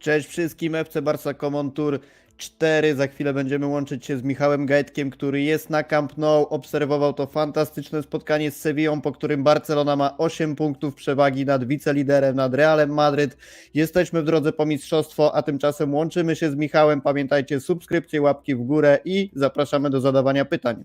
Cześć wszystkim, FC Barca Common Tour 4. Za chwilę będziemy łączyć się z Michałem Gajtkiem, który jest na Camp Nou. Obserwował to fantastyczne spotkanie z Sevillą, po którym Barcelona ma 8 punktów przewagi nad wiceliderem, nad Realem Madryt. Jesteśmy w drodze po mistrzostwo, a tymczasem łączymy się z Michałem. Pamiętajcie, subskrypcje, łapki w górę i zapraszamy do zadawania pytań.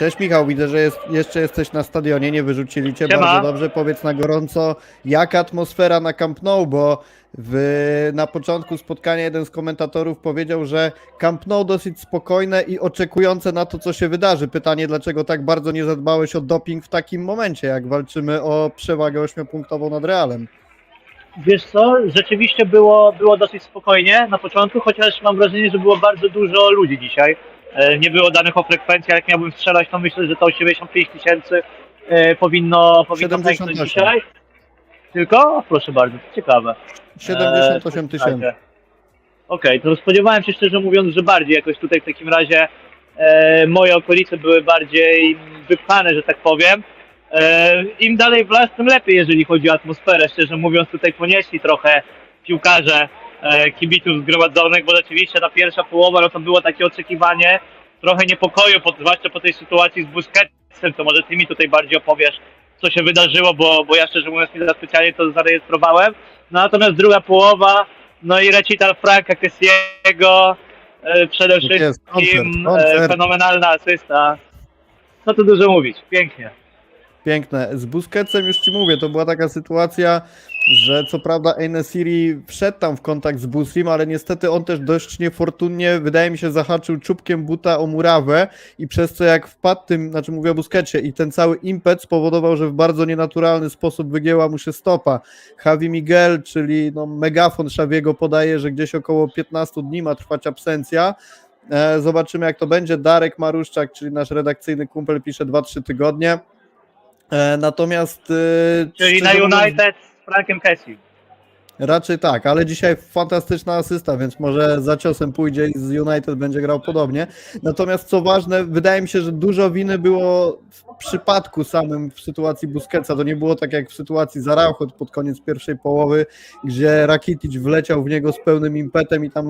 Cześć Michał, widzę, że jest, jeszcze jesteś na stadionie, nie wyrzucili cię Siema. bardzo dobrze. Powiedz na gorąco, jaka atmosfera na Camp Nou, bo w, na początku spotkania jeden z komentatorów powiedział, że Camp Nou dosyć spokojne i oczekujące na to, co się wydarzy. Pytanie, dlaczego tak bardzo nie zadbałeś o doping w takim momencie, jak walczymy o przewagę ośmiopunktową nad Realem? Wiesz co, rzeczywiście było, było dosyć spokojnie na początku, chociaż mam wrażenie, że było bardzo dużo ludzi dzisiaj. E, Nie było danych o frekwencji, ale jak miałbym strzelać, to myślę, że to 85 tysięcy e, powinno, powinno 78. pęknąć dzisiaj. Tylko? O, proszę bardzo, to ciekawe. 78 E, tysięcy. Okej, to spodziewałem się szczerze mówiąc, że bardziej jakoś tutaj w takim razie e, moje okolice były bardziej wypchane, że tak powiem. E, Im dalej w las, tym lepiej, jeżeli chodzi o atmosferę. Szczerze mówiąc, tutaj ponieśli trochę piłkarze kibiców zgromadzonych, bo rzeczywiście ta pierwsza połowa, no to było takie oczekiwanie, trochę niepokoju, po, zwłaszcza po tej sytuacji z Busquetsem, to może ty mi tutaj bardziej opowiesz, co się wydarzyło, bo, bo ja szczerze mówiąc nie za specjalnie to zarejestrowałem. No, natomiast druga połowa, no i recital Franka Kessiego, e, przede Tak jest, wszystkim koncert, e, fenomenalna asysta. Co tu dużo mówić, pięknie. Piękne. Z Busquetsem już ci mówię, to była taka sytuacja, że co prawda Enesiri wszedł tam w kontakt z Buslim, ale niestety on też dość niefortunnie, wydaje mi się, zahaczył czubkiem buta o murawę i przez co jak wpadł tym, znaczy mówię o Busquetsie i ten cały impet spowodował, że w bardzo nienaturalny sposób wygięła mu się stopa. Javi Miguel, czyli no, megafon Xaviego podaje, że gdzieś około 15 dni ma trwać absencja. E, Zobaczymy jak to będzie. Darek Maruszczak, czyli nasz redakcyjny kumpel pisze 2-3 tygodnie. E, Natomiast. e, Czyli na United Frankiem Kessim. Raczej tak, ale dzisiaj fantastyczna asysta, więc może za ciosem pójdzie i z United będzie grał podobnie. Natomiast co ważne, wydaje mi się, że dużo winy było w przypadku samym w sytuacji Busquetsa. To nie było tak jak w sytuacji Zaraucho pod koniec pierwszej połowy, gdzie Rakitic wleciał w niego z pełnym impetem i tam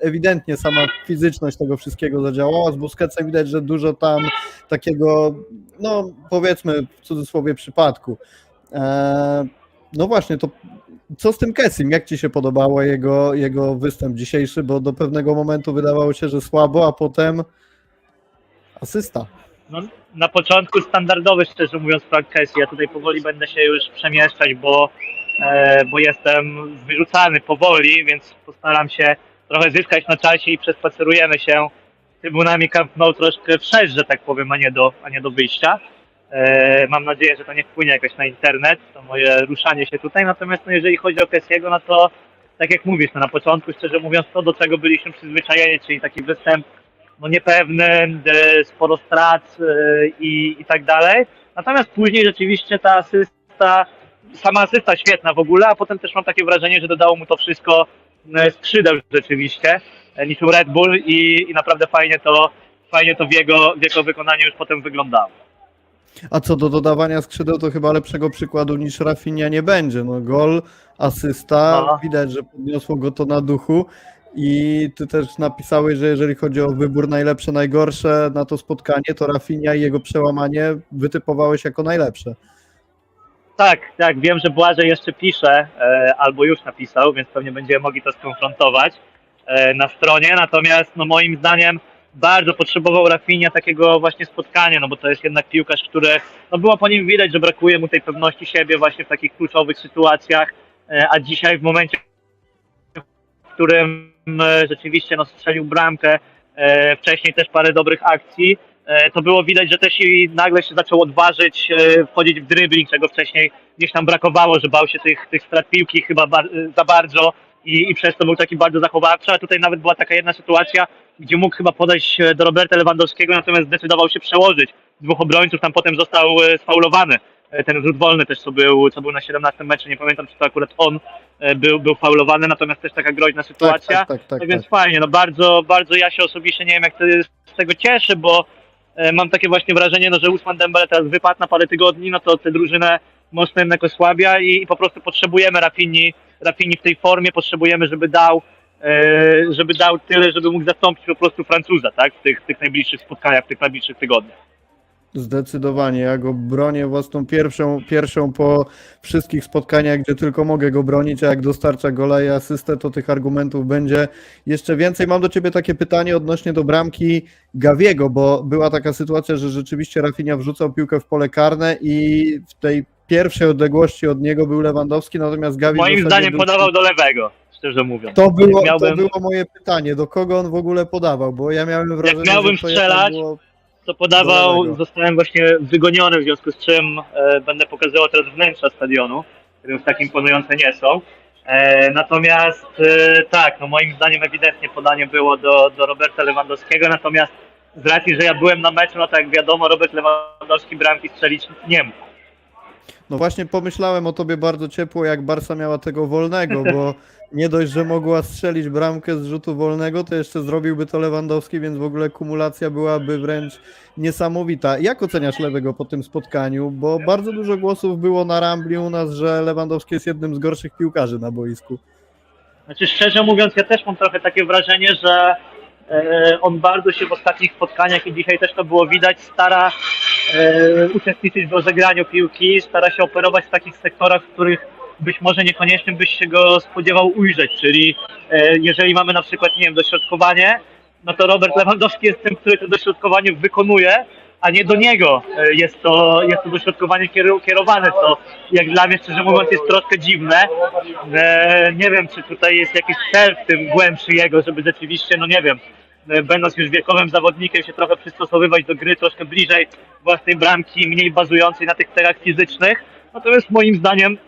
ewidentnie sama fizyczność tego wszystkiego zadziałała. Z Busquetsem widać, że dużo tam takiego, no powiedzmy w cudzysłowie przypadku. Eee, no właśnie, to co z tym Kessim? Jak ci się podobało jego, jego występ dzisiejszy? Bo do pewnego momentu wydawało się, że słabo, a potem asysta. No, na początku standardowy, szczerze mówiąc, Frank Kessie. Ja tutaj powoli będę się już przemieszczać, bo, e, bo jestem wyrzucany powoli, więc postaram się trochę zyskać na czasie i przespacerujemy się trybunami Camp Nou troszkę wszerz, że tak powiem, a nie do, a nie do wyjścia. E, mam nadzieję, że to nie wpłynie jakoś na internet, to moje ruszanie się tutaj. Natomiast no, jeżeli chodzi o Kessiego, no to tak jak mówisz, no, na początku, szczerze mówiąc, to do czego byliśmy przyzwyczajeni, czyli taki występ no, niepewny, e, sporo strat e, i, i tak dalej. Natomiast później rzeczywiście ta asysta, sama asysta świetna w ogóle, a potem też mam takie wrażenie, że dodało mu to wszystko skrzydeł rzeczywiście, niczym Red Bull i, i naprawdę fajnie to, fajnie to w jego, w jego wykonaniu już potem wyglądało. A co do dodawania skrzydeł, to chyba lepszego przykładu niż Rafinha nie będzie. No gol, asysta, No. widać, że podniosło go to na duchu. I ty też napisałeś, że jeżeli chodzi o wybór najlepsze, najgorsze na to spotkanie, to Rafinha i jego przełamanie wytypowałeś jako najlepsze. Tak, tak, wiem, że Błażej jeszcze pisze, e, albo już napisał, więc pewnie będziemy mogli to skonfrontować e, na stronie. Natomiast no, moim zdaniem bardzo potrzebował Rafinha takiego właśnie spotkania, no bo to jest jednak piłkarz, który, no było po nim widać, że brakuje mu tej pewności siebie właśnie w takich kluczowych sytuacjach, e, a dzisiaj w momencie, w którym e, rzeczywiście no, strzelił bramkę, e, wcześniej też parę dobrych akcji, to było widać, że też i nagle się zaczął odważyć, wchodzić w dribbling, czego wcześniej gdzieś tam brakowało, że bał się tych, tych strat piłki chyba ba- za bardzo i, i przez to był taki bardzo zachowawczy, a tutaj nawet była taka jedna sytuacja, gdzie mógł chyba podejść e, do Roberta Lewandowskiego, natomiast zdecydował się przełożyć dwóch obrońców, tam potem został e, sfaulowany. E, Ten rzut wolny też, co był, co był na 17 meczu, nie pamiętam, czy to akurat on był, był faulowany, natomiast też taka groźna Tak, sytuacja. tak, tak, tak, no tak. więc fajnie, no bardzo, bardzo ja się osobiście nie wiem, jak to z tego cieszę, bo mam takie właśnie wrażenie, no, że Usman Dembele teraz wypadł na parę tygodni, no to tę drużynę mocno jednak osłabia i, i po prostu potrzebujemy Rafini, Rafini w tej formie, potrzebujemy, żeby dał żeby dał tyle, żeby mógł zastąpić po prostu Francuza, tak, w tych, tych najbliższych spotkaniach, w tych najbliższych tygodniach. Zdecydowanie. Ja go bronię własną pierwszą, pierwszą po wszystkich spotkaniach, gdzie tylko mogę go bronić, a jak dostarcza gola i asystę, to tych argumentów będzie jeszcze więcej. Mam do ciebie takie pytanie odnośnie do bramki Gawiego, bo była taka sytuacja, że rzeczywiście Rafinha wrzucał piłkę w pole karne i w tej pierwszej odległości od niego był Lewandowski, natomiast Gawi Moim zdaniem był- podawał do lewego, szczerze mówiąc. To było, to miałbym- było moje pytanie, do kogo on w ogóle podawał, bo ja miałem wrażenie, miałbym że to strzelać, było... co podawał, zostałem właśnie wygoniony, w związku z czym e, będę pokazywał teraz wnętrza stadionu, które już tak imponujące nie są. E, natomiast e, tak, no moim zdaniem ewidentnie podanie było do, do Roberta Lewandowskiego, natomiast z racji, że ja byłem na meczu, no to jak wiadomo, Robert Lewandowski bramki strzelić nie mógł. No właśnie pomyślałem o tobie bardzo ciepło, jak Barsa miała tego wolnego, bo nie dość, że mogła strzelić bramkę z rzutu wolnego, to jeszcze zrobiłby to Lewandowski, więc w ogóle kumulacja byłaby wręcz niesamowita. Jak oceniasz Lewego po tym spotkaniu? Bo bardzo dużo głosów było na Rambli u nas, że Lewandowski jest jednym z gorszych piłkarzy na boisku. Znaczy szczerze mówiąc, ja też mam trochę takie wrażenie, że e, on bardzo się w ostatnich spotkaniach i dzisiaj też to było widać, stara e, uczestniczyć w rozegraniu piłki, stara się operować w takich sektorach, w których być może niekoniecznie byś się go spodziewał ujrzeć, czyli e, jeżeli mamy na przykład, nie wiem, dośrodkowanie, no to Robert Lewandowski jest tym, który to dośrodkowanie wykonuje, a nie do niego e, jest to, jest to dośrodkowanie kierowane, co jak dla mnie szczerze mówiąc jest troszkę dziwne. E, nie wiem, czy tutaj jest jakiś cel w tym głębszy jego, żeby rzeczywiście, no nie wiem, będąc już wiekowym zawodnikiem się trochę przystosowywać do gry troszkę bliżej własnej bramki, mniej bazującej na tych celach fizycznych. Natomiast moim zdaniem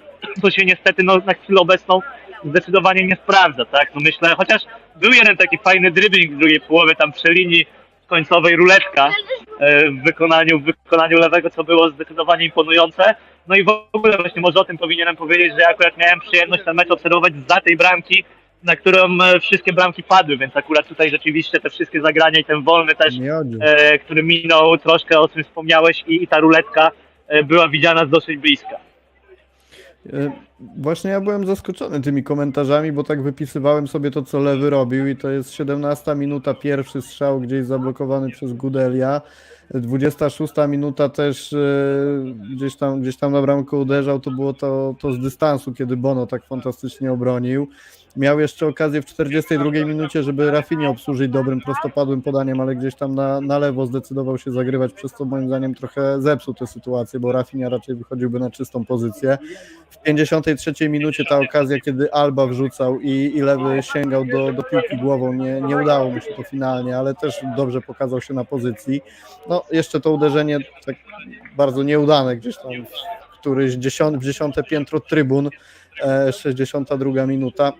to się niestety no, na chwilę obecną zdecydowanie nie sprawdza, tak? No myślę, chociaż był jeden taki fajny dribbling w drugiej połowie tam przy linii końcowej ruletka e, w wykonaniu, w wykonaniu lewego, co było zdecydowanie imponujące. No i w ogóle właśnie może o tym powinienem powiedzieć, że ja akurat miałem przyjemność ten mecz obserwować za tej bramki, na którą e, wszystkie bramki padły, więc akurat tutaj rzeczywiście te wszystkie zagrania i ten wolny też, e, który minął troszkę o czym wspomniałeś i, i ta ruletka e, była widziana z dosyć bliska. E, Właśnie ja byłem zaskoczony tymi komentarzami, bo tak wypisywałem sobie to, co Lewy robił i to jest 17 minuta, pierwszy strzał gdzieś zablokowany przez Gudelia. 26 minuta też e, gdzieś tam, gdzieś tam na bramkę uderzał, to było to, to z dystansu, kiedy Bono tak fantastycznie obronił. Miał jeszcze okazję w 42 minucie, żeby Rafinha obsłużyć dobrym, prostopadłym podaniem, ale gdzieś tam na, na lewo zdecydował się zagrywać, przez co moim zdaniem trochę zepsuł tę sytuację, bo Rafinha raczej wychodziłby na czystą pozycję. W 53 minucie ta okazja, kiedy Alba wrzucał i, i lewy sięgał do, do piłki głową, nie, nie udało mu się to finalnie, ale też dobrze pokazał się na pozycji. No jeszcze to uderzenie tak bardzo nieudane gdzieś tam któryś dziesiąt, w dziesiąte piętro trybun, e, 62 minuta.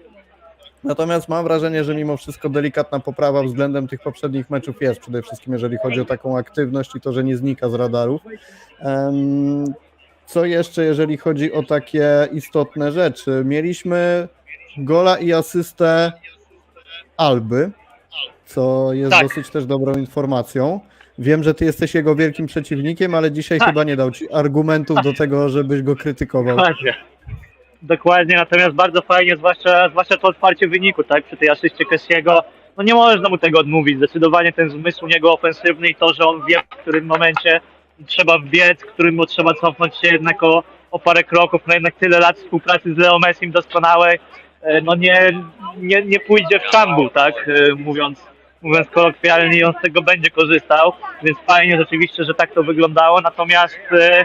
Natomiast mam wrażenie, że mimo wszystko delikatna poprawa względem tych poprzednich meczów jest, przede wszystkim jeżeli chodzi o taką aktywność i to, że nie znika z radarów. Co jeszcze, jeżeli chodzi o takie istotne rzeczy? Mieliśmy gola i asystę Alby, co jest Tak. dosyć też dobrą informacją. Wiem, że ty jesteś jego wielkim przeciwnikiem, ale dzisiaj Tak. chyba nie dał ci argumentów do tego, żebyś go krytykował. Dokładnie. Dokładnie, natomiast bardzo fajnie, zwłaszcza, zwłaszcza to otwarcie wyniku, tak, przy tej asyście Kessiego. No nie można mu tego odmówić. Zdecydowanie ten zmysł niego ofensywny i to, że on wie, w którym momencie trzeba wbiec, w którym mu trzeba cofnąć się jednak o, o parę kroków. No jednak tyle lat współpracy z Leo Messim doskonałej, e, no nie, nie, nie pójdzie w szambu, tak, e, mówiąc, mówiąc kolokwialnie on z tego będzie korzystał, więc fajnie rzeczywiście, że tak to wyglądało, natomiast e,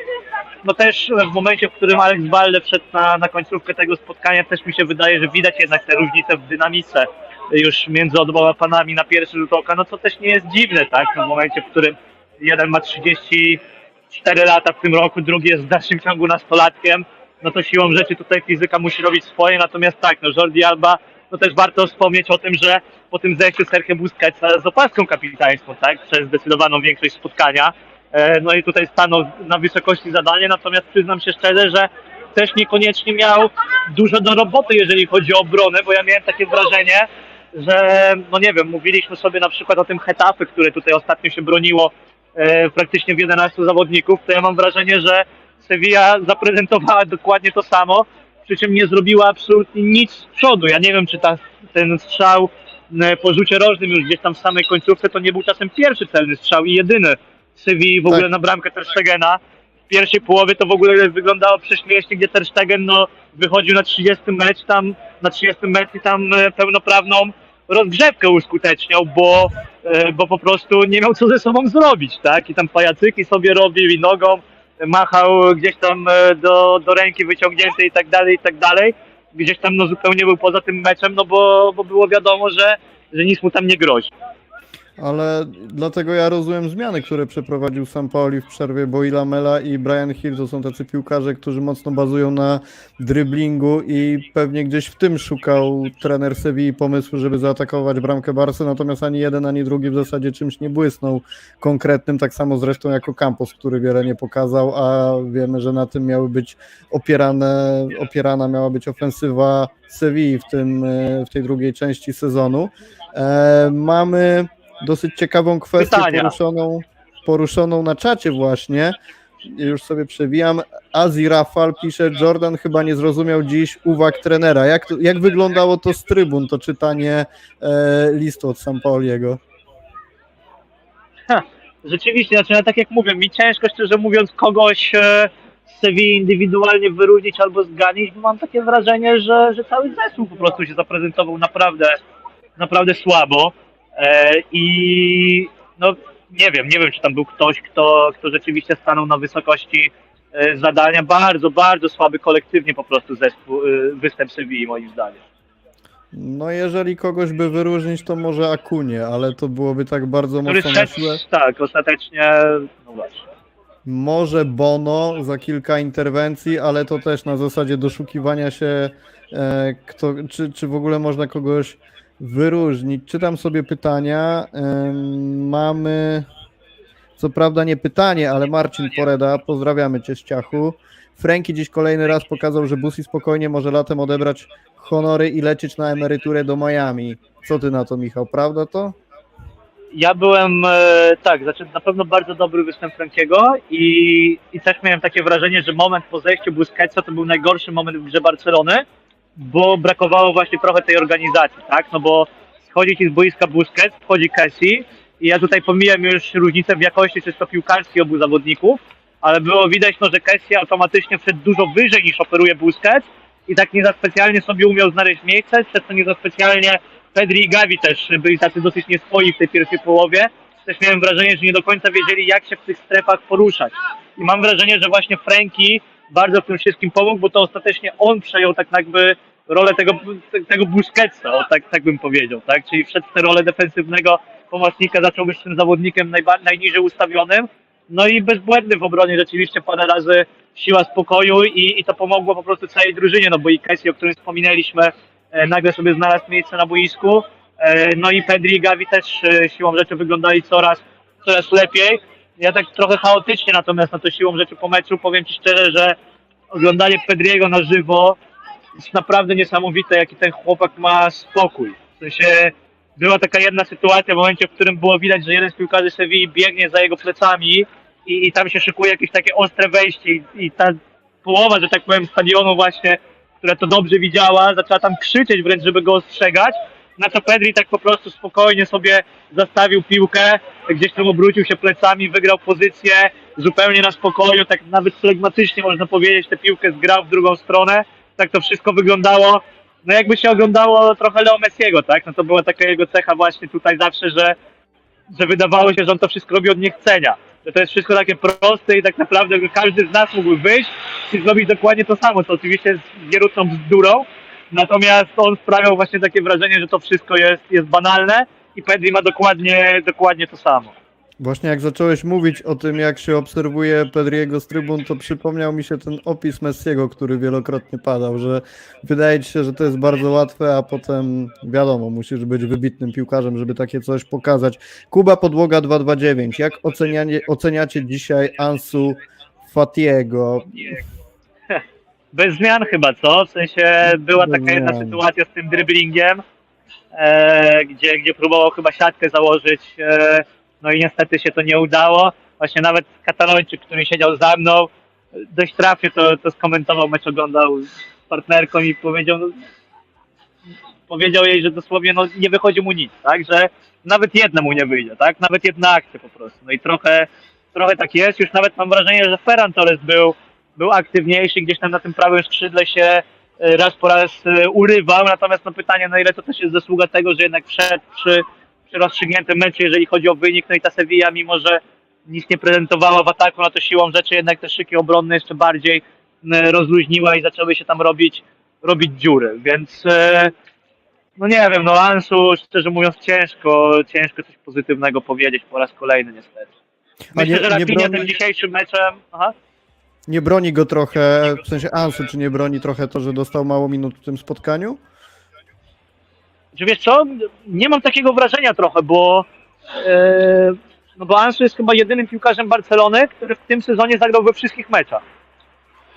no też w momencie, w którym Alex Balde wszedł na, na końcówkę tego spotkania, też mi się wydaje, że widać jednak te różnice w dynamice już między oboma panami na pierwszy rzut oka, no co też nie jest dziwne, tak, w momencie, w którym jeden ma 34 lata w tym roku, drugi jest w dalszym ciągu nastolatkiem, no to siłą rzeczy tutaj fizyka musi robić swoje, natomiast tak, no Jordi Alba no też warto wspomnieć o tym, że po tym zejściu Sergio Busquetsa z opaską kapitańską, tak, przez zdecydowaną większość spotkania, no i tutaj stanął na wysokości zadania, natomiast przyznam się szczerze, że też niekoniecznie miał dużo do roboty, jeżeli chodzi o obronę, bo ja miałem takie wrażenie, że, no nie wiem, mówiliśmy sobie na przykład o tym Hetafe, które tutaj ostatnio się broniło e, praktycznie w 11 zawodników, to ja mam wrażenie, że Sevilla zaprezentowała dokładnie to samo, przy czym nie zrobiła absolutnie nic z przodu. Ja nie wiem, czy ta, ten strzał e, po rzucie rożnym już gdzieś tam w samej końcówce to nie był czasem pierwszy celny strzał i jedyny Sevilla w ogóle Tak. na bramkę Ter Stegena. W pierwszej połowie to w ogóle wyglądało prześmiesznie, gdzie Ter Stegen no, wychodził na 30 mecz, tam na 30 mecz i tam e, pełnoprawną rozgrzewkę uskuteczniał, bo, e, bo po prostu nie miał co ze sobą zrobić, tak? I tam pajacyki sobie robił i nogą machał gdzieś tam e, do, do ręki wyciągniętej i tak dalej, i tak dalej. Gdzieś tam no zupełnie był poza tym meczem, no bo, bo było wiadomo, że, że nic mu tam nie grozi. Ale dlatego ja rozumiem zmiany, które przeprowadził Sam Pauli w przerwie, bo i Lamela i Brian Hill to są tacy piłkarze, którzy mocno bazują na dryblingu i pewnie gdzieś w tym szukał trener Sevilla pomysłu, żeby zaatakować bramkę Barsy, natomiast ani jeden, ani drugi w zasadzie czymś nie błysnął konkretnym, tak samo zresztą jako Campos, który wiele nie pokazał, a wiemy, że na tym miały być opierane, opierana miała być ofensywa Sevilla w, tym, e, w tej drugiej części sezonu. E, mamy dosyć ciekawą kwestię Pytania. poruszoną, poruszoną na czacie właśnie. Już sobie przewijam. Azi Rafal pisze, Jordan chyba nie zrozumiał dziś uwag trenera. Jak, to, jak wyglądało to z trybun, to czytanie e, listu od Sampaoliego? Rzeczywiście, znaczy ja tak jak mówię, mi ciężko szczerze mówiąc kogoś e, z Sevilla indywidualnie wyróżnić albo zganić, bo mam takie wrażenie, że, że cały zespół po prostu się zaprezentował naprawdę, naprawdę słabo e, i no nie wiem, nie wiem czy tam był ktoś, kto, kto rzeczywiście stanął na wysokości e, zadania. Bardzo, bardzo słaby kolektywnie po prostu zespół, e, występ Sevilla moim zdaniem. No jeżeli kogoś by wyróżnić, to może Akunie, ale to byłoby tak bardzo Który mocno na szedł, siłę. tak, ostatecznie, no właśnie. Może Bono za kilka interwencji, ale to też na zasadzie doszukiwania się, e, kto, czy, czy w ogóle można kogoś wyróżnić. Czytam sobie pytania. Mamy, co prawda nie pytanie, ale Marcin Poreda, pozdrawiamy Cię z Ciachu. Franki dziś kolejny raz pokazał, że Busi spokojnie może latem odebrać honory i lecieć na emeryturę do Miami. Co Ty na to, Michał, prawda to? Ja byłem, e, tak, znaczy na pewno bardzo dobry występ Frankiego i, i też miałem takie wrażenie, że moment po zejściu Busquetsa to był najgorszy moment w grze Barcelony, bo brakowało właśnie trochę tej organizacji, tak, no bo schodzi ci z boiska Busquets, wchodzi Kessi i ja tutaj pomijam już różnicę w jakości czysto piłkarskiej obu zawodników, ale było widać, no, że Kessi automatycznie wszedł dużo wyżej niż operuje Busquets i tak nie za specjalnie sobie umiał znaleźć miejsce, przez co nie za specjalnie Pedri i Gavi też byli tacy dosyć nieswoi w tej pierwszej połowie. Też miałem wrażenie, że nie do końca wiedzieli, jak się w tych strefach poruszać. I mam wrażenie, że właśnie Franki bardzo w tym wszystkim pomógł, bo to ostatecznie on przejął tak jakby rolę tego, tego Busquetsa, tak, tak bym powiedział, tak? Czyli wszedł w tę rolę defensywnego pomocnika, zaczął być tym zawodnikiem najniżej ustawionym. No i bezbłędny w obronie rzeczywiście parę razy siła spokoju i, i to pomogło po prostu całej drużynie, no bo i Kessie, o którym wspominaliśmy, e, nagle sobie znalazł miejsce na boisku. E, no i Pedri i Gavi też e, siłą rzeczy wyglądali coraz, coraz lepiej. Ja tak trochę chaotycznie natomiast na to siłą rzeczy po meczu powiem Ci szczerze, że oglądanie Pedriego na żywo jest naprawdę niesamowite, jaki ten chłopak ma spokój. W sensie była taka jedna sytuacja w momencie, w którym było widać, że jeden z piłkarzy Sevilla biegnie za jego plecami i, i tam się szykuje jakieś takie ostre wejście i, i ta połowa, że tak powiem, stadionu właśnie, która to dobrze widziała, zaczęła tam krzyczeć wręcz, żeby go ostrzegać, na co Pedri tak po prostu spokojnie sobie zastawił piłkę, gdzieś tam obrócił się plecami, wygrał pozycję zupełnie na spokoju, tak nawet flegmatycznie można powiedzieć, tę piłkę zgrał w drugą stronę, tak to wszystko wyglądało, no jakby się oglądało trochę Leo Messiego, tak, no to była taka jego cecha właśnie tutaj zawsze, że że wydawało się, że on to wszystko robi od niechcenia. Że to jest wszystko takie proste i tak naprawdę każdy z nas mógł wyjść i zrobić dokładnie to samo, co oczywiście jest wierutną bzdurą. Natomiast on sprawiał właśnie takie wrażenie, że to wszystko jest, jest banalne i Pedri ma dokładnie, dokładnie to samo. Właśnie jak zacząłeś mówić o tym, jak się obserwuje Pedriego z trybun, to przypomniał mi się ten opis Messiego, który wielokrotnie padał, że wydaje ci się, że to jest bardzo łatwe, a potem wiadomo, musisz być wybitnym piłkarzem, żeby takie coś pokazać. Kuba Podłoga 229. Jak ocenianie, oceniacie dzisiaj Ansu Fatiego? Bez zmian chyba, co? W sensie była Bez taka jedna zmian. sytuacja z tym dribblingiem, e, gdzie, gdzie próbował chyba siatkę założyć, e, no i niestety się to nie udało. Właśnie nawet Katalończyk, który siedział za mną, e, dość trafnie to, to skomentował, mecz oglądał z partnerką i powiedział, no, powiedział jej, że dosłownie no, nie wychodzi mu nic, tak, że nawet jedna mu nie wyjdzie, tak, nawet jedna akcja po prostu. No i trochę, trochę tak jest, już nawet mam wrażenie, że Ferran Torres był, był aktywniejszy, gdzieś tam na tym prawym skrzydle się e, raz po raz e, urywał, natomiast no pytanie, na ile to też jest zasługa tego, że jednak wszedł przy, przy rozstrzygniętym meczu, jeżeli chodzi o wynik, no i ta Sevilla, mimo że nic nie prezentowała w ataku, no to siłą rzeczy jednak te szyki obronne jeszcze bardziej m, rozluźniła i zaczęły się tam robić, robić dziury, więc e, no nie wiem, no Ansu, szczerze mówiąc, ciężko, ciężko coś pozytywnego powiedzieć po raz kolejny niestety. A Myślę, nie- że Rafinha broni- tym dzisiejszym meczem, aha, Nie broni go trochę, w sensie Ansu, czy nie broni trochę to, że dostał mało minut w tym spotkaniu? że wiesz co, nie mam takiego wrażenia trochę, bo e, no bo Ansu jest chyba jedynym piłkarzem Barcelony, który w tym sezonie zagrał we wszystkich meczach.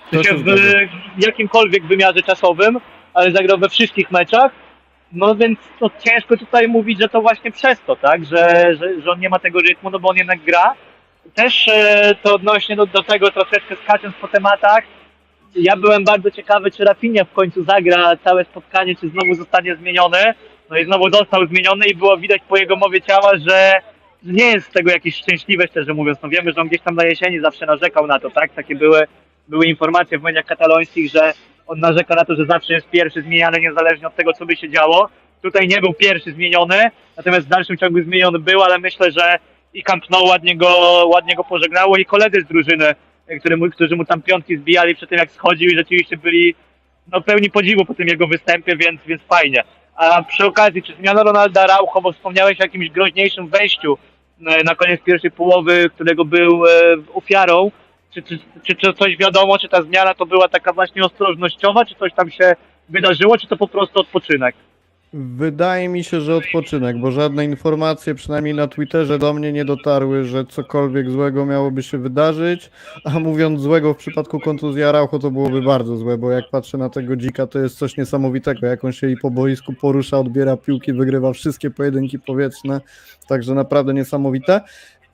W, To sensie się w zgadza. jakimkolwiek wymiarze czasowym, ale zagrał we wszystkich meczach. No więc to ciężko tutaj mówić, że to właśnie przez to, tak, że, że, że on nie ma tego rytmu, no bo on jednak gra. Też e, to odnośnie do, do tego troszeczkę skacząc po tematach, ja byłem bardzo ciekawy, czy Rafinha w końcu zagra całe spotkanie, czy znowu zostanie zmieniony. No i znowu został zmieniony i było widać po jego mowie ciała, że nie jest z tego jakiś szczęśliwy, szczerze mówiąc. No wiemy, że on gdzieś tam na jesieni zawsze narzekał na to, tak? Takie były, były informacje w mediach katalońskich, że on narzeka na to, że zawsze jest pierwszy zmieniany, niezależnie od tego, co by się działo. Tutaj nie był pierwszy zmieniony, natomiast w dalszym ciągu zmieniony był, ale myślę, że i Camp Nou ładnie go, ładnie go pożegnało i koledzy z drużyny, który mu, którzy mu tam piątki zbijali przy tym, jak schodził i rzeczywiście byli no, pełni podziwu po tym jego występie, więc, więc fajnie. A przy okazji, czy zmiana Ronalda Raucho, bo wspomniałeś o jakimś groźniejszym wejściu e, na koniec pierwszej połowy, którego był e, ofiarą, czy, czy, czy, czy coś wiadomo, czy ta zmiana to była taka właśnie ostrożnościowa, czy coś tam się wydarzyło, czy to po prostu odpoczynek? Wydaje mi się, że odpoczynek, bo żadne informacje, przynajmniej na Twitterze, do mnie nie dotarły, że cokolwiek złego miałoby się wydarzyć. A mówiąc złego w przypadku kontuzji Araucho, to byłoby bardzo złe, bo jak patrzę na tego dzika, to jest coś niesamowitego. Jak on się i po boisku porusza, odbiera piłki, wygrywa wszystkie pojedynki powietrzne. Także naprawdę niesamowite.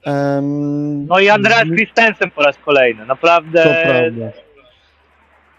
Em, No i Andreas Christensen po raz kolejny, naprawdę To prawda.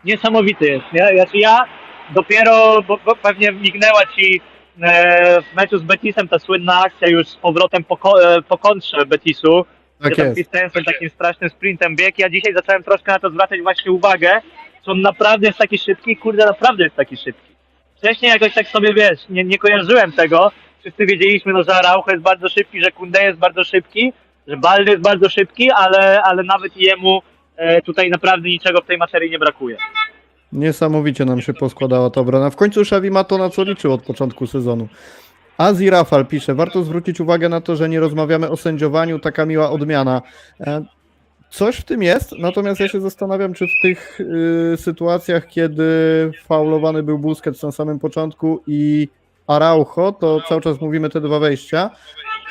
niesamowity jest. Nie? Znaczy ja dopiero, bo, bo pewnie mignęła ci e, w meczu z Betisem ta słynna akcja już z powrotem po, ko- e, po kontrze Betisu, Tak gdzie jest. Christensen takim strasznym sprintem biegł. Ja dzisiaj zacząłem troszkę na to zwracać właśnie uwagę, że on naprawdę jest taki szybki, kurde, naprawdę jest taki szybki. Wcześniej jakoś tak sobie, wiesz, nie, nie kojarzyłem tego. Wszyscy wiedzieliśmy, no, że Araujo jest bardzo szybki, że Kunde jest bardzo szybki, że Baldy jest bardzo szybki, ale, ale nawet jemu e, tutaj naprawdę niczego w tej materii nie brakuje. Niesamowicie nam się poskładała ta obrona. W końcu Xavi ma to na co liczył od początku sezonu. Azi Rafal pisze, warto zwrócić uwagę na to, że nie rozmawiamy o sędziowaniu, taka miła odmiana. E, Coś w tym jest, natomiast ja się zastanawiam, czy w tych y, sytuacjach, kiedy faulowany był Busquets na samym początku i Araujo, to cały czas mówimy te dwa wejścia,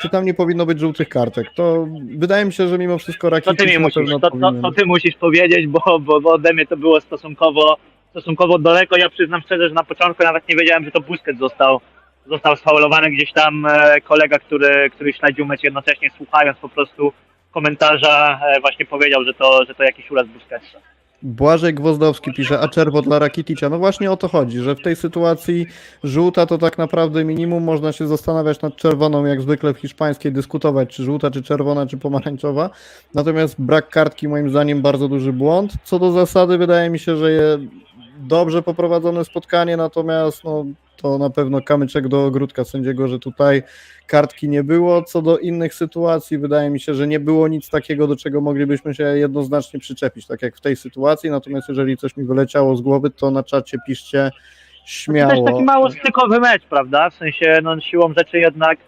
czy tam nie powinno być żółtych kartek. To wydaje mi się, że mimo wszystko To Rakitic ty mi musisz, to, to, to ty musisz powiedzieć, bo, bo, bo ode mnie to było stosunkowo, stosunkowo daleko. Ja przyznam szczerze, że na początku nawet nie wiedziałem, że to Busquets został, został sfaulowany. Gdzieś tam e, kolega, który, który śledził mecz jednocześnie słuchając po prostu komentarza, e, właśnie powiedział, że to, że to jakiś uraz Busquetsa. Błażej Gwozdowski pisze, a czerwo dla Rakiticza. No właśnie o to chodzi, że w tej sytuacji żółta to tak naprawdę minimum. Można się zastanawiać nad czerwoną, jak zwykle w hiszpańskiej, dyskutować, czy żółta, czy czerwona, czy pomarańczowa. Natomiast brak kartki moim zdaniem bardzo duży błąd. Co do zasady wydaje mi się, że je dobrze poprowadzone spotkanie, natomiast no, to na pewno kamyczek do ogródka sędziego, że tutaj kartki nie było. Co do innych sytuacji, wydaje mi się, że nie było nic takiego, do czego moglibyśmy się jednoznacznie przyczepić, tak jak w tej sytuacji. Natomiast jeżeli coś mi wyleciało z głowy, to na czacie piszcie To śmiało. też taki mało stykowy mecz, prawda? W sensie, no siłą rzeczy jednak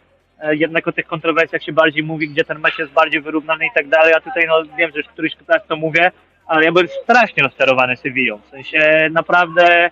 e, jednak o tych kontrowersjach się bardziej mówi, gdzie ten mecz jest bardziej wyrównany i tak dalej, a tutaj no wiem, że już któryś raz to mówię, ale ja byłem strasznie rozczarowany Sewillą. W sensie naprawdę,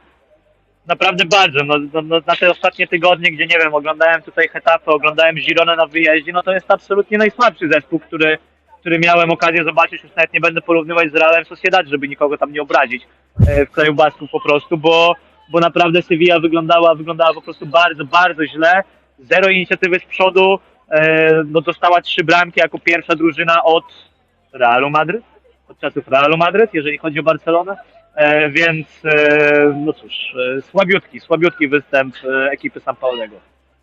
naprawdę bardzo. No, no, no, na te ostatnie tygodnie, gdzie nie wiem, oglądałem tutaj Hetafę, oglądałem Girona na wyjeździe, no to jest absolutnie najsłabszy zespół, który, który miałem okazję zobaczyć, już nawet nie będę porównywać z Realem Sociedad, żeby nikogo tam nie obrazić e, w kraju Basków po prostu, bo, bo naprawdę Sevilla wyglądała, wyglądała po prostu bardzo, bardzo źle. Zero inicjatywy z przodu, e, no dostała trzy bramki jako pierwsza drużyna od Realu Madryt, od czasów Realu Madryt, jeżeli chodzi o Barcelonę. E, więc e, no cóż, e, słabiutki, słabiutki występ e, ekipy San Paulego.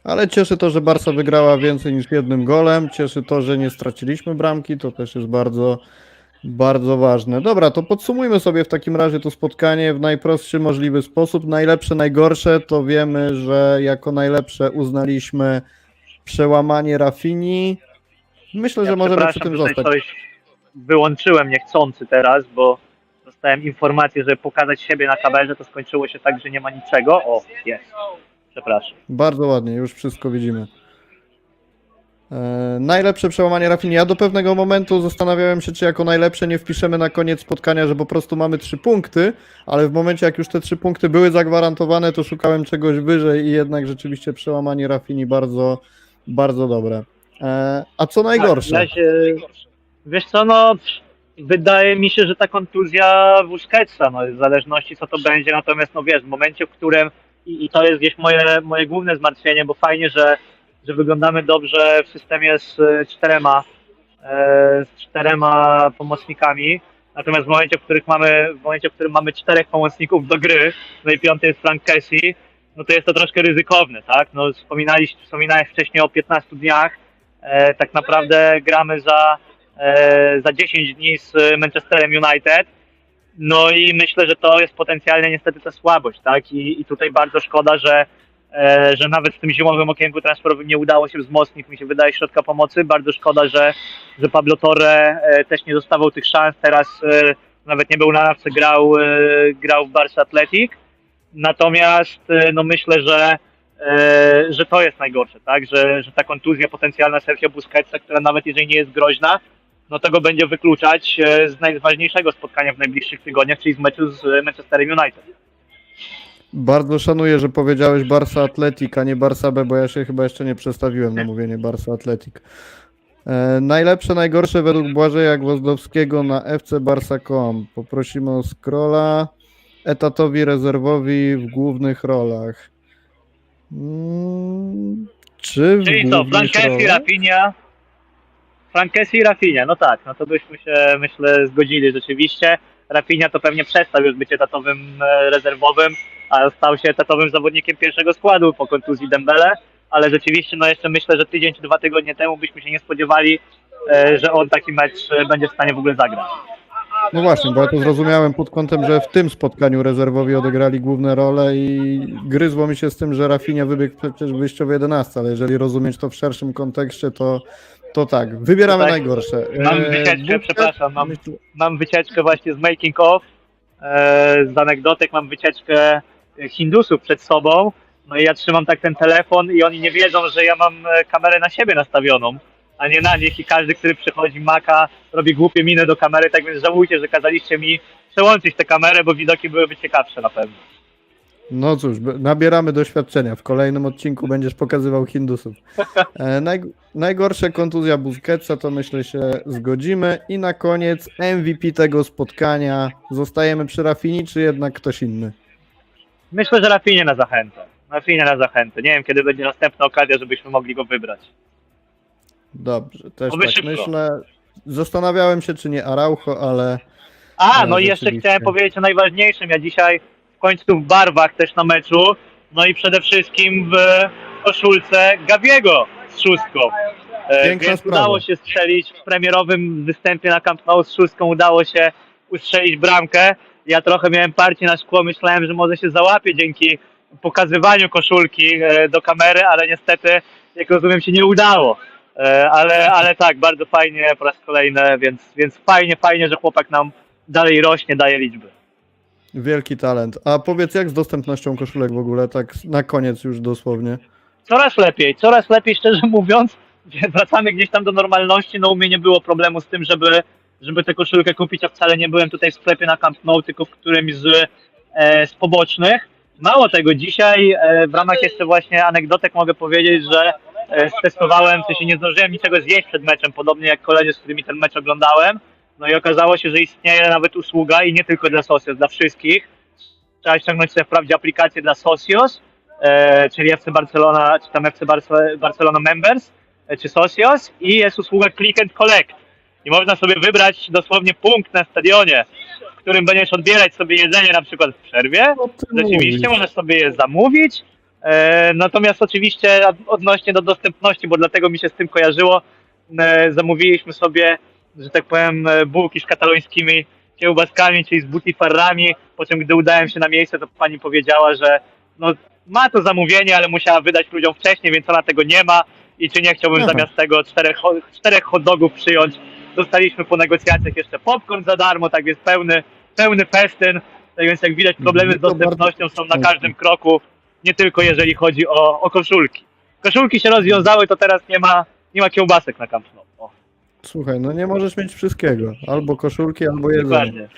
Ale cieszy to, że Barca wygrała więcej niż jednym golem. Cieszy to, że nie straciliśmy bramki. To też jest bardzo, bardzo ważne. Dobra, to podsumujmy sobie w takim razie to spotkanie w najprostszy możliwy sposób. Najlepsze, najgorsze to wiemy, że jako najlepsze uznaliśmy przełamanie Rafini. Myślę, że możemy przy tym zostać. coś wyłączyłem niechcący teraz, bo dostałem informację, że pokazać siebie na kamerze to skończyło się tak, że nie ma niczego. O, jest. Przepraszam. Bardzo ładnie, już wszystko widzimy. E, najlepsze przełamanie Rafini. Ja do pewnego momentu zastanawiałem się, czy jako najlepsze nie wpiszemy na koniec spotkania, że po prostu mamy trzy punkty, ale w momencie, jak już te trzy punkty były zagwarantowane, to szukałem czegoś wyżej i jednak rzeczywiście przełamanie Rafini bardzo, bardzo dobre. E, a co najgorsze? Tak, się, wiesz co, no wydaje mi się, że ta kontuzja Busquetsa, no w zależności co to będzie, natomiast no wiesz, w momencie, w którym i, i to jest gdzieś moje, moje główne zmartwienie, bo fajnie, że, że wyglądamy dobrze w systemie z czterema e, z czterema pomocnikami, natomiast w momencie, w których mamy w momencie, w którym mamy czterech pomocników do gry, no i piąty jest Frank Kessie, no to jest to troszkę ryzykowne, tak? No wspominałeś, wspominałeś wcześniej o 15 dniach, e, tak naprawdę gramy za, za 10 dni z Manchesterem United. No i myślę, że to jest potencjalnie niestety ta słabość, tak? I, i tutaj bardzo szkoda, że, e, że nawet w tym zimowym okienku transferowym nie udało się wzmocnić, mi się wydaje, środka pomocy. Bardzo szkoda, że, że Pablo Torre e, też nie dostawał tych szans. Teraz e, nawet nie był na ławce, grał, e, grał w Barca Athletic. Natomiast e, no myślę, że e, że to jest najgorsze, tak? Że, że ta kontuzja potencjalna Sergio Busquetsa, która nawet jeżeli nie jest groźna, no to go będzie wykluczać e, z najważniejszego spotkania w najbliższych tygodniach, czyli z meczu z e, Manchesterem United. Bardzo szanuję, że powiedziałeś Barca Atletik, a nie Barca B, bo ja się chyba jeszcze nie przestawiłem na mówienie Barca Atletik. E, najlepsze, najgorsze według Błażeja Gwozdowskiego na FC Barca.com. Poprosimy o scrolla. Etatowi rezerwowi w głównych rolach. Mm, czy w Czyli co, rolach? Rafinha, Frankesi i Rafinha, no tak, no to byśmy się myślę zgodzili rzeczywiście. Rafinha to pewnie przestał już być etatowym e, rezerwowym, a stał się etatowym zawodnikiem pierwszego składu po kontuzji Dembele, ale rzeczywiście no jeszcze myślę, że tydzień czy dwa tygodnie temu byśmy się nie spodziewali, e, że on taki mecz e, będzie w stanie w ogóle zagrać. No właśnie, bo ja to zrozumiałem pod kątem, że w tym spotkaniu rezerwowi odegrali główne role i gryzło mi się z tym, że Rafinha wybiegł przecież wyjściowy 11, ale jeżeli rozumieć to w szerszym kontekście, to, to tak, wybieramy Tak. najgorsze. Mam E, wycieczkę, przepraszam, mam- mam wycieczkę właśnie z making of, e, z anegdotek, mam wycieczkę Hindusów przed sobą. No i ja trzymam tak ten telefon i oni nie wiedzą, że ja mam e, kamerę na siebie nastawioną, a nie na nich i każdy, który przychodzi maka, robi głupie miny do kamery, tak więc żałujcie, że kazaliście mi przełączyć tę kamerę, bo widoki byłyby ciekawsze na pewno. No cóż, nabieramy doświadczenia. W kolejnym odcinku będziesz pokazywał Hindusów. E, naj, najgorsze kontuzja Busquetsa, to myślę się zgodzimy. I na koniec MVP tego spotkania. Zostajemy przy Rafini, czy jednak ktoś inny? Myślę, że Rafinie na zachętę. Rafinie na zachętę. Nie wiem, kiedy będzie następna okazja, żebyśmy mogli go wybrać. Dobrze, też Oby tak szybko. myślę. Zastanawiałem się, czy nie Araujo, ale A, No, no i jeszcze chciałem powiedzieć o najważniejszym. Ja dzisiaj w końcu w barwach też na meczu, no i przede wszystkim w koszulce Gabiego z szóstką. E, Piękna Więc sprawa. udało się strzelić w premierowym występie na Camp Nou z szóstką, udało się ustrzelić bramkę. Ja trochę miałem parcie na szkło, myślałem, że może się załapie dzięki pokazywaniu koszulki e, do kamery, ale niestety, jak rozumiem, się nie udało. E, Ale, ale tak, bardzo fajnie po raz kolejny, więc, więc fajnie, fajnie, że chłopak nam dalej rośnie, daje liczby. Wielki talent. A powiedz, jak z dostępnością koszulek w ogóle, tak na koniec już dosłownie? coraz lepiej, coraz lepiej, szczerze mówiąc. Wracamy gdzieś tam do normalności. No u mnie nie było problemu z tym, żeby, żeby tę koszulkę kupić, a wcale nie byłem tutaj w sklepie na Camp Nou, tylko w którymś z, e, z pobocznych. Mało tego, dzisiaj e, w ramach jeszcze właśnie anegdotek mogę powiedzieć, że e, stestowałem, w sensie nie zdążyłem niczego zjeść przed meczem, podobnie jak koledzy, z którymi ten mecz oglądałem. No i okazało się, że istnieje nawet usługa i nie tylko dla Socios, dla wszystkich. Trzeba ściągnąć sobie wprawdzie aplikację dla Socios, e, czyli FC Barcelona, czy tam FC Barce- Barcelona Members, e, czy Socios i jest usługa Click and Collect. I można sobie wybrać dosłownie punkt na stadionie, w którym będziesz odbierać sobie jedzenie na przykład w przerwie. Rzeczywiście możesz sobie je zamówić. E, natomiast oczywiście od- odnośnie do dostępności, bo dlatego mi się z tym kojarzyło, e, zamówiliśmy sobie, że tak powiem, e, bułki z katalońskimi kiełbaskami, czyli z butifarrami, po czym gdy udałem się na miejsce, to pani powiedziała, że no, ma to zamówienie, ale musiała wydać ludziom wcześniej, więc ona tego nie ma i czy nie chciałbym Aha. zamiast tego czterech, czterech hot dogów przyjąć. Dostaliśmy po negocjacjach jeszcze popcorn za darmo, tak więc pełny, pełny festyn. Tak więc jak widać problemy z bardzo dostępnością są na ciężko. każdym kroku, nie tylko jeżeli chodzi o, o koszulki. Koszulki się rozwiązały, to teraz nie ma, nie ma kiełbasek na Camp Nou. Słuchaj, no nie możesz mieć wszystkiego. Albo koszulki, albo jedzenie.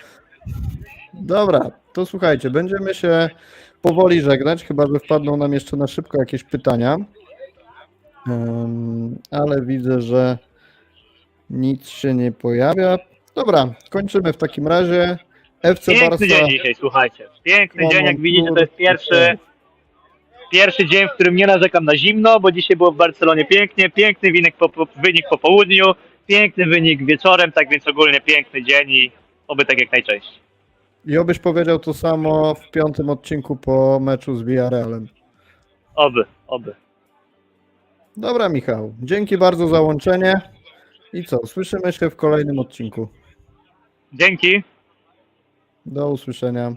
Dobra, to słuchajcie, będziemy się powoli żegnać, chyba że wpadną nam jeszcze na szybko jakieś pytania. Em, ale widzę, że nic się nie pojawia. Dobra, kończymy w takim razie. FC Piękny Barca. dzień dzisiaj, słuchajcie. Piękny dzień, jak widzicie, to jest pierwszy, pierwszy dzień, w którym nie narzekam na zimno, bo dzisiaj było w Barcelonie pięknie, piękny wynik po, po, wynik po południu, piękny wynik wieczorem, tak więc ogólnie piękny dzień i oby tak jak najczęściej. I obyś powiedział to samo w piątym odcinku po meczu z Villarrealem. Oby, oby. Dobra, Michał. Dzięki bardzo za łączenie. I co? Słyszymy się w kolejnym odcinku. Dzięki. Do usłyszenia.